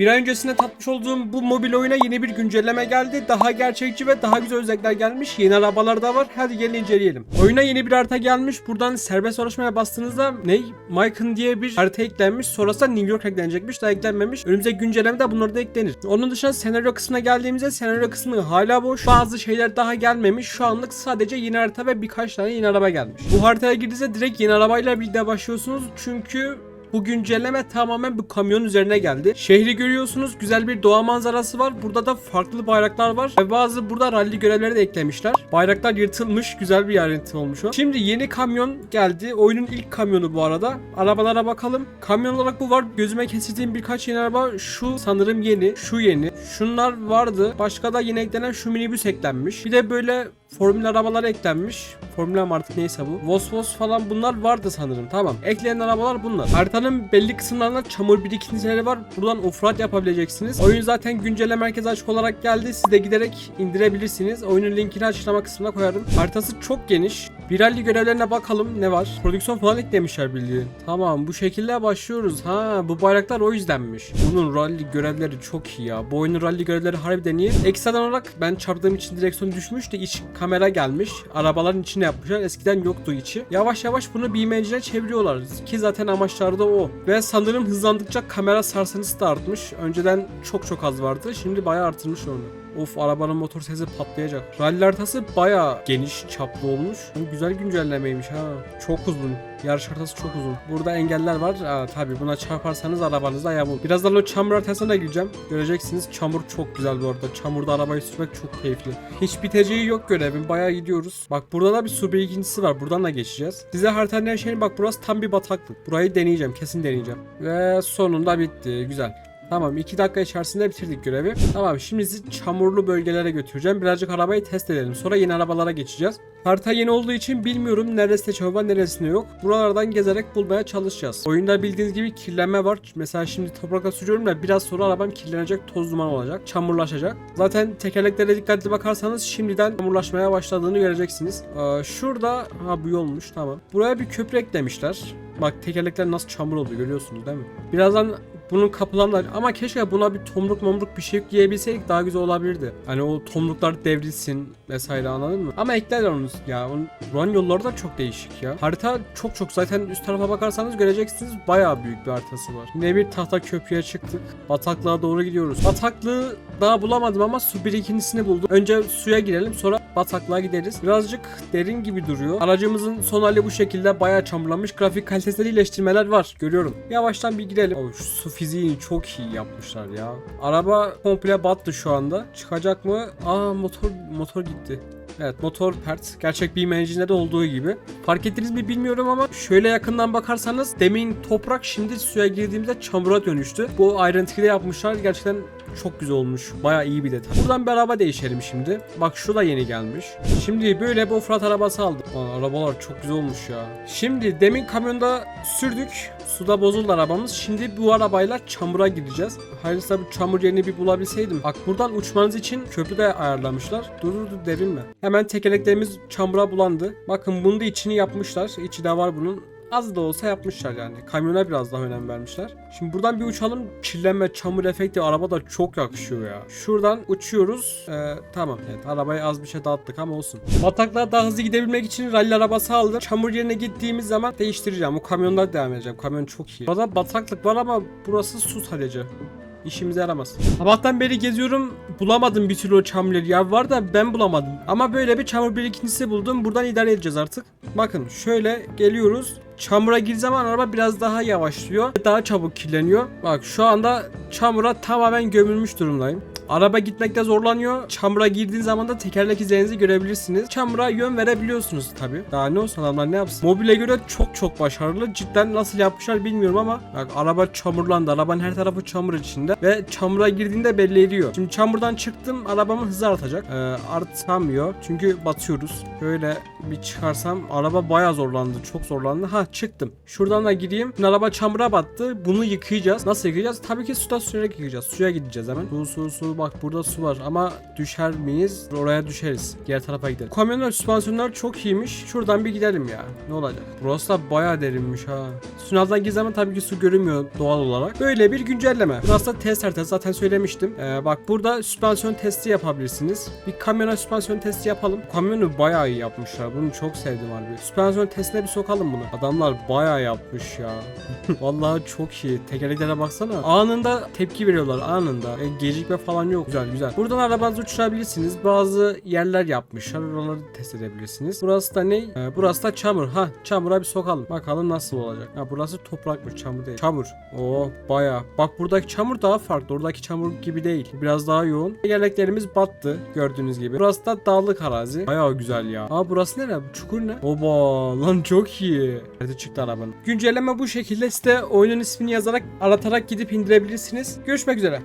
Bir ay öncesinde tatmış olduğum bu mobil oyuna yeni bir güncelleme geldi. Daha gerçekçi ve daha güzel özellikler gelmiş. Yeni arabalar da var. Hadi gelin inceleyelim. Oyuna yeni bir harita gelmiş. Buradan serbest ulaşmaya bastığınızda ne? Mycon diye bir harita eklenmiş. Sonrasında New York eklenecekmiş. Daha eklenmemiş. Önümüzdeki güncellemede bunlar da eklenir. Onun dışında senaryo kısmına geldiğimizde senaryo kısmı hala boş. Bazı şeyler daha gelmemiş. Şu anlık sadece yeni harita ve birkaç tane yeni araba gelmiş. Bu haritaya girdiğinizde direkt yeni arabayla birlikte başlıyorsunuz. Çünkü bu güncelleme tamamen bu kamyon üzerine geldi. Şehri görüyorsunuz. Güzel bir doğa manzarası var. Burada da farklı bayraklar var. Ve bazı burada rally görevleri de eklemişler. Bayraklar yırtılmış. Güzel bir ayrıntı olmuş o. Şimdi yeni kamyon geldi. Oyunun ilk kamyonu bu arada. Arabalara bakalım. Kamyon olarak bu var. Gözüme kestirdiğim birkaç yeni araba. Şu sanırım yeni. Şu yeni. Şunlar vardı. Başka da yeni eklenen şu minibüs eklenmiş. Bir de böyle formül arabalar eklenmiş. Formül mı artık neyse bu. Vosvos falan bunlar vardı sanırım. Tamam. Eklenen arabalar bunlar. Haritanın belli kısımlarında çamur birikintileri var. Buradan offroad yapabileceksiniz. Oyun zaten güncelleme merkezi açık olarak geldi. Siz de giderek indirebilirsiniz. Oyunun linkini açıklama kısmına koyarım. Haritası çok geniş. Biralli görevlerine bakalım ne var. Prodüksiyon falan eklemişler bildiğin. Tamam bu şekilde başlıyoruz. Ha bu bayraklar o yüzdenmiş. Bunun rally görevleri çok iyi ya. Bu oyunun rally görevleri harbiden iyi. Ekstradan olarak ben çarptığım için direksiyon düşmüş de iç kamera gelmiş. Arabaların içine yapmışlar. Eskiden yoktu içi. Yavaş yavaş bunu BMC'ne çeviriyorlar. Ki zaten amaçları da o. Ve sanırım hızlandıkça kamera sarsıntısı da artmış. Önceden çok çok az vardı. Şimdi bayağı artırmış onu. Of arabanın motor sesi patlayacak. Rally haritası baya geniş çaplı olmuş. Güzel güncellemeymiş ha. Çok uzun. Yarış haritası çok uzun. Burada engeller var. Aa, tabii buna çarparsanız arabanızda yamul. Birazdan o çamur haritasına gireceğim. Göreceksiniz çamur çok güzel bu arada. Çamurda arabayı sürmek çok keyifli. Hiç biteceği yok görevin. Bayağı gidiyoruz. Bak burada da bir su birikintisi var. Buradan da geçeceğiz. Size haritanın her şeyini bak burası tam bir bataklık. Burayı deneyeceğim. Kesin deneyeceğim. Ve sonunda bitti. Güzel. Tamam 2 dakika içerisinde bitirdik görevi. Tamam şimdi sizi çamurlu bölgelere götüreceğim. Birazcık arabayı test edelim. Sonra yeni arabalara geçeceğiz. Harita yeni olduğu için bilmiyorum neresinde çamur var neresinde yok. Buralardan gezerek bulmaya çalışacağız. Oyunda bildiğiniz gibi kirlenme var. Mesela şimdi toprakla sürüyorum da biraz sonra arabam kirlenecek toz duman olacak. Çamurlaşacak. Zaten tekerleklere dikkatli bakarsanız şimdiden çamurlaşmaya başladığını göreceksiniz. Ee, şurada ha bu yolmuş tamam. Buraya bir köprü eklemişler. Bak tekerlekler nasıl çamur oldu görüyorsunuz değil mi? Birazdan bunun kapılarında ama keşke buna bir tomruk momruk bir şey giyebilseydik daha güzel olabilirdi. Hani o tomruklar devrilsin vesaire anladın mı? Ama eklerler onu ya. Onun run yolları da çok değişik ya. Harita çok çok zaten üst tarafa bakarsanız göreceksiniz bayağı büyük bir haritası var. Yine bir tahta köprüye çıktık. Bataklığa doğru gidiyoruz. Bataklığı daha bulamadım ama su birikintisini buldum. Önce suya girelim sonra bataklığa gideriz. Birazcık derin gibi duruyor. Aracımızın son hali bu şekilde bayağı çamurlanmış. Grafik kalitesinde iyileştirmeler var. Görüyorum. Yavaştan bir girelim. Oh, şu su fiziğini çok iyi yapmışlar ya. Araba komple battı şu anda. Çıkacak mı? Aa motor motor gitti. Evet motor pert. Gerçek bir menjinde de olduğu gibi. Fark ettiniz mi bilmiyorum ama şöyle yakından bakarsanız demin toprak şimdi suya girdiğimizde çamura dönüştü. Bu ayrıntıyı yapmışlar. Gerçekten çok güzel olmuş. Baya iyi bir detay. Buradan bir araba değişelim şimdi. Bak şu da yeni gelmiş. Şimdi böyle bir offroad arabası aldım. Aa, arabalar çok güzel olmuş ya. Şimdi demin kamyonda sürdük. Suda bozuldu arabamız. Şimdi bu arabayla çamura gideceğiz. Hayırlısı bu çamur yerini bir bulabilseydim. Bak buradan uçmanız için köprü de ayarlamışlar. Dur dur dur. Hemen tekerleklerimiz çamura bulandı. Bakın bunu da içini yapmışlar. İçi de var bunun. Az da olsa yapmışlar yani. Kamyona biraz daha önem vermişler. Şimdi buradan bir uçalım. Kirlenme, çamur efekti araba da çok yakışıyor ya. Şuradan uçuyoruz. Ee, tamam evet arabayı az bir şey dağıttık ama olsun. Bataklığa daha hızlı gidebilmek için rally arabası aldım. Çamur yerine gittiğimiz zaman değiştireceğim. O kamyonda devam edeceğim. Kamyon çok iyi. Burada bataklık var ama burası su sadece. İşimize yaramaz. Sabahtan beri geziyorum bulamadım bir türlü o çamurları ya var da ben bulamadım. Ama böyle bir çamur birikintisi buldum. Buradan idare edeceğiz artık. Bakın şöyle geliyoruz. Çamura girdiği zaman araba biraz daha yavaşlıyor. Daha çabuk kirleniyor. Bak şu anda çamura tamamen gömülmüş durumdayım. Araba gitmekte zorlanıyor. Çamura girdiğin zaman da tekerlek izlerinizi görebilirsiniz. Çamura yön verebiliyorsunuz tabi. Daha ne olsun adamlar ne yapsın. Mobile göre çok çok başarılı. Cidden nasıl yapmışlar bilmiyorum ama bak araba çamurlandı. Arabanın her tarafı çamur içinde ve çamura girdiğinde belli ediyor. Şimdi çamurdan çıktım. Arabamın hızı artacak. Ee, artamıyor. Çünkü batıyoruz. Böyle bir çıkarsam araba bayağı zorlandı. Çok zorlandı. Ha çıktım. Şuradan da gireyim. Şimdi araba çamura battı. Bunu yıkayacağız. Nasıl yıkayacağız? Tabii ki suda sürerek yıkayacağız. Suya gideceğiz hemen. Su su su bak burada su var ama düşer miyiz? Oraya düşeriz. Diğer tarafa gidelim. Kamyonlar süspansiyonlar çok iyiymiş. Şuradan bir gidelim ya. Ne olacak? Burası da bayağı derinmiş ha. Gittiği zaman tabii ki su görünmüyor doğal olarak. Böyle bir güncelleme. Burası da test haritası zaten söylemiştim. Ee, bak burada süspansiyon testi yapabilirsiniz. Bir kamyona süspansiyon testi yapalım. Kamyonu bayağı iyi yapmışlar. Bunu çok sevdim harbi. Süspansiyon testine bir sokalım bunu. Adamlar bayağı yapmış ya. Vallahi çok iyi. Tekerleklere baksana. Anında tepki veriyorlar anında. E, gecikme falan yok. Güzel güzel. Buradan arabanızı uçurabilirsiniz. Bazı yerler yapmışlar. Oraları test edebilirsiniz. Burası da ne? E, burası da çamur. Ha çamura bir sokalım. Bakalım nasıl olacak. Ha burası toprakmış çamur değil. Çamur. Oo baya. Bak buradaki çamur daha farklı. Oradaki çamur gibi değil. Biraz daha yoğun. Tekerleklerimiz battı. Gördüğünüz gibi. Burası da dağlık arazi. Baya güzel ya. Aa burası? Bu Çukur ne? Oba lan çok iyi. Hadi çıktı arabanın. Güncelleme bu şekilde. Size oyunun ismini yazarak aratarak gidip indirebilirsiniz. Görüşmek üzere.